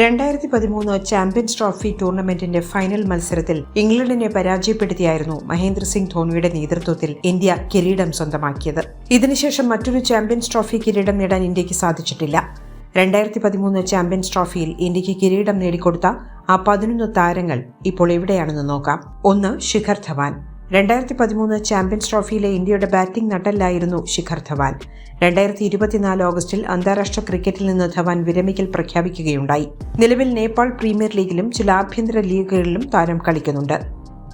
രണ്ടായിരത്തി പതിമൂന്ന് champions trophy ടൂർണമെന്റിന്റെ final മത്സരത്തിൽ ഇംഗ്ലണ്ടിനെ പരാജയപ്പെടുത്തിയായിരുന്നു മഹേന്ദ്ര സിംഗ് ധോണിയുടെ നേതൃത്വത്തിൽ ഇന്ത്യ കിരീടം സ്വന്തമാക്കിയത്. ഇതിനുശേഷം മറ്റൊരു ചാമ്പ്യൻസ് ട്രോഫി കിരീടം നേടാൻ ഇന്ത്യയ്ക്ക് സാധിച്ചിട്ടില്ല. രണ്ടായിരത്തി പതിമൂന്ന് ചാമ്പ്യൻസ് ട്രോഫിയിൽ ഇന്ത്യയ്ക്ക് കിരീടം നേടിക്കൊടുത്ത ആ പതിനൊന്ന് താരങ്ങൾ ഇപ്പോൾ എവിടെയാണെന്ന് നോക്കാം. ഒന്ന് ശിഖർ ധവാൻ. രണ്ടായിരത്തി പതിമൂന്ന് ചാമ്പ്യൻസ് ട്രോഫിയിലെ ഇന്ത്യയുടെ ബാറ്റിംഗ് നട്ടല്ലായിരുന്നു ശിഖർ ധവാൻ. രണ്ടായിരത്തി ഇരുപത്തിനാല് ഓഗസ്റ്റിൽ അന്താരാഷ്ട്ര ക്രിക്കറ്റിൽ നിന്ന് ധവാൻ വിരമിക്കൽ പ്രഖ്യാപിക്കുകയുണ്ടായി. നിലവിൽ നേപ്പാൾ പ്രീമിയർ ലീഗിലും ചില ആഭ്യന്തര ലീഗുകളിലും താരം കളിക്കുന്നുണ്ട്.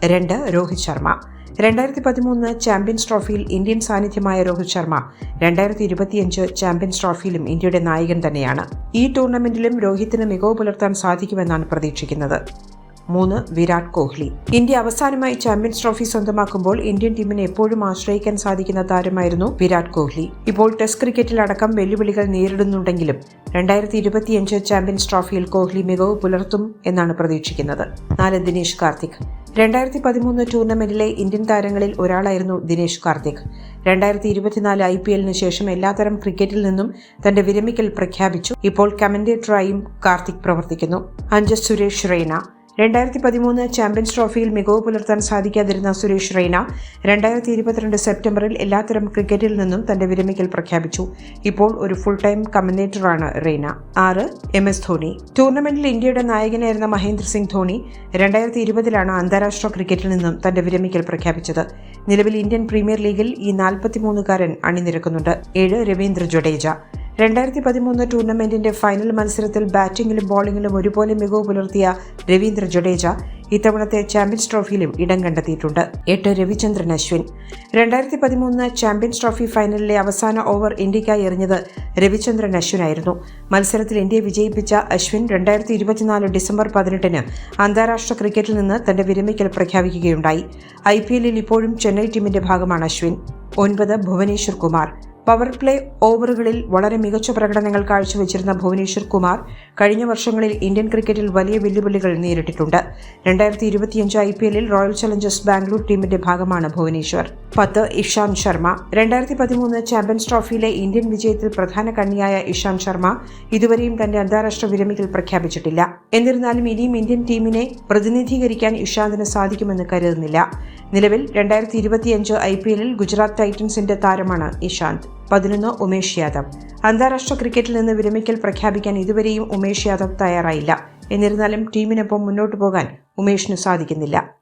രണ്ട് രോഹിത് ശർമ്മ. രണ്ടായിരത്തി പതിമൂന്ന് ചാമ്പ്യൻസ് ട്രോഫിയിൽ ഇന്ത്യൻ സാന്നിധ്യമായ രോഹിത് ശർമ്മ രണ്ടായിരത്തി ഇരുപത്തിയഞ്ച് ചാമ്പ്യൻസ് ട്രോഫിയിലും ഇന്ത്യയുടെ നായകൻ തന്നെയാണ്. ഈ ടൂർണമെന്റിലും രോഹിത്തിന് മികവ് പുലർത്താൻ സാധിക്കുമെന്നാണ് പ്രതീക്ഷിക്കുന്നത്. മൂന്ന് വിരാട് കോഹ്ലി. ഇന്ത്യ അവസാനമായി ചാമ്പ്യൻസ് ട്രോഫി സ്വന്തമാക്കുമ്പോൾ ഇന്ത്യൻ ടീമിനെ എപ്പോഴും ആശ്രയിക്കാൻ സാധിക്കുന്ന താരമായിരുന്നു വിരാട് കോഹ്ലി. ഇപ്പോൾ ടെസ്റ്റ് ക്രിക്കറ്റിലടക്കം വെല്ലുവിളികൾ നേരിടുന്നുണ്ടെങ്കിലും രണ്ടായിരത്തി ഇരുപത്തിയഞ്ച് ചാമ്പ്യൻസ് ട്രോഫിയിൽ കോഹ്ലി മികവ് പുലർത്തും എന്നാണ് പ്രതീക്ഷിക്കുന്നത്. നാല് ദിനേശ് കാർത്തിക്. രണ്ടായിരത്തി പതിമൂന്ന് ടൂർണമെന്റിലെ ഇന്ത്യൻ താരങ്ങളിൽ ഒരാളായിരുന്നു ദിനേശ് കാർത്തിക്. രണ്ടായിരത്തി ഇരുപത്തിനാല് ഐ പി എല്ലിന് ശേഷം എല്ലാത്തരം ക്രിക്കറ്റിൽ നിന്നും തന്റെ വിരമിക്കൽ പ്രഖ്യാപിച്ചു. ഇപ്പോൾ കമന്റേറ്ററായും കാർത്തിക് പ്രവർത്തിക്കുന്നു. അഞ്ച് സുരേഷ് റെയ്ന. രണ്ടായിരത്തി പതിമൂന്ന് ചാമ്പ്യൻസ് ട്രോഫിയിൽ മികവ് പുലർത്താൻ സാധിക്കാതിരുന്ന സുരേഷ് റെയ്ന രണ്ടായിരത്തി ഇരുപത്തിരണ്ട് സെപ്റ്റംബറിൽ എല്ലാത്തരം ക്രിക്കറ്റിൽ നിന്നും തന്റെ വിരമിക്കൽ പ്രഖ്യാപിച്ചു. ഇപ്പോൾ ഒരു ഫുൾ ടൈം കമന്റേറ്ററാണ് റെയ്ന. ആറ് എം എസ് ധോണി. ടൂർണമെന്റിൽ ഇന്ത്യയുടെ നായകനായിരുന്ന മഹേന്ദ്ര സിംഗ് ധോണി രണ്ടായിരത്തി ഇരുപതിലാണ് അന്താരാഷ്ട്ര ക്രിക്കറ്റിൽ നിന്നും തന്റെ വിരമിക്കൽ പ്രഖ്യാപിച്ചത്. നിലവിൽ ഇന്ത്യൻ പ്രീമിയർ ലീഗിൽ ഈ നാൽപ്പത്തിമൂന്നുകാരൻ അണിനിരക്കുന്നുണ്ട്. ഏഴ് രവീന്ദ്ര ജഡേജ. രണ്ടായിരത്തി പതിമൂന്ന് ടൂർണമെന്റിന്റെ ഫൈനൽ മത്സരത്തിൽ ബാറ്റിംഗിലും ബോളിംഗിലും ഒരുപോലെ മികവ് പുലർത്തിയ രവീന്ദ്ര ജഡേജ ഇത്തവണത്തെ ചാമ്പ്യൻസ് ട്രോഫിയിലും ഇടം കണ്ടെത്തിയിട്ടുണ്ട്. എട്ട് രവിചന്ദ്രൻ അശ്വിൻ. രണ്ടായിരത്തി പതിമൂന്ന് ചാമ്പ്യൻസ് ട്രോഫി ഫൈനലിലെ അവസാന ഓവർ ഇന്ത്യക്കായി എറിഞ്ഞത് രവിചന്ദ്രൻ അശ്വിനായിരുന്നു. മത്സരത്തിൽ ഇന്ത്യയെ വിജയിപ്പിച്ച അശ്വിൻ രണ്ടായിരത്തി ഇരുപത്തിനാല് ഡിസംബർ പതിനെട്ടിന് അന്താരാഷ്ട്ര ക്രിക്കറ്റിൽ നിന്ന് തന്റെ വിരമിക്കൽ പ്രഖ്യാപിക്കുകയുണ്ടായി. ഐ പി എല്ലിൽ ഇപ്പോഴും ചെന്നൈ ടീമിന്റെ ഭാഗമാണ് അശ്വിൻ. ഒൻപത് ഭുവനേശ്വർ കുമാർ. പവർ പ്ലേ ഓവറുകളിൽ വളരെ മികച്ച പ്രകടനങ്ങൾ കാഴ്ചവെച്ചിരുന്ന ഭുവനേശ്വർ കുമാർ കഴിഞ്ഞ വർഷങ്ങളിൽ ഇന്ത്യൻ ക്രിക്കറ്റിൽ വലിയ വെല്ലുവിളികൾ നേരിട്ടിട്ടുണ്ട്. രണ്ടായിരത്തി ഇരുപത്തിയഞ്ച് ഐ പി എല്ലിൽ റോയൽ ചലഞ്ചേഴ്സ് ബാംഗ്ലൂർ ടീമിന്റെ ഭാഗമാണ് ഭുവനേശ്വർ. പത്ത് ഇഷാന്ത് ശർമ്മ. രണ്ടായിരത്തി പതിമൂന്ന് ചാമ്പ്യൻസ് ട്രോഫിയിലെ ഇന്ത്യൻ വിജയത്തിൽ പ്രധാന കണ്ണിയായ ഇഷാന്ത് ശർമ്മ ഇതുവരെയും തന്റെ അന്താരാഷ്ട്ര വിരമിക്കൽ പ്രഖ്യാപിച്ചിട്ടില്ല. എന്നിരുന്നാലും ഇനിയും ഇന്ത്യൻ ടീമിനെ പ്രതിനിധീകരിക്കാൻ ഇഷാന്തിന് സാധിക്കുമെന്ന് കരുതുന്നില്ല. നിലവിൽ രണ്ടായിരത്തി ഇരുപത്തിയഞ്ച് ഐ പി എല്ലിൽ ഗുജറാത്ത് ടൈറ്റൻസിന്റെ താരമാണ് ഇഷാന്ത്. പതിനൊന്ന് ഉമേഷ് യാദവ്. അന്താരാഷ്ട്ര ക്രിക്കറ്റിൽ നിന്ന് വിരമിക്കൽ പ്രഖ്യാപിക്കാൻ ഇതുവരെയും ഉമേഷ് യാദവ് തയ്യാറായില്ല. എന്നിരുന്നാലും ടീമിനൊപ്പം മുന്നോട്ടു പോകാൻ ഉമേഷിന് സാധിക്കുന്നില്ല.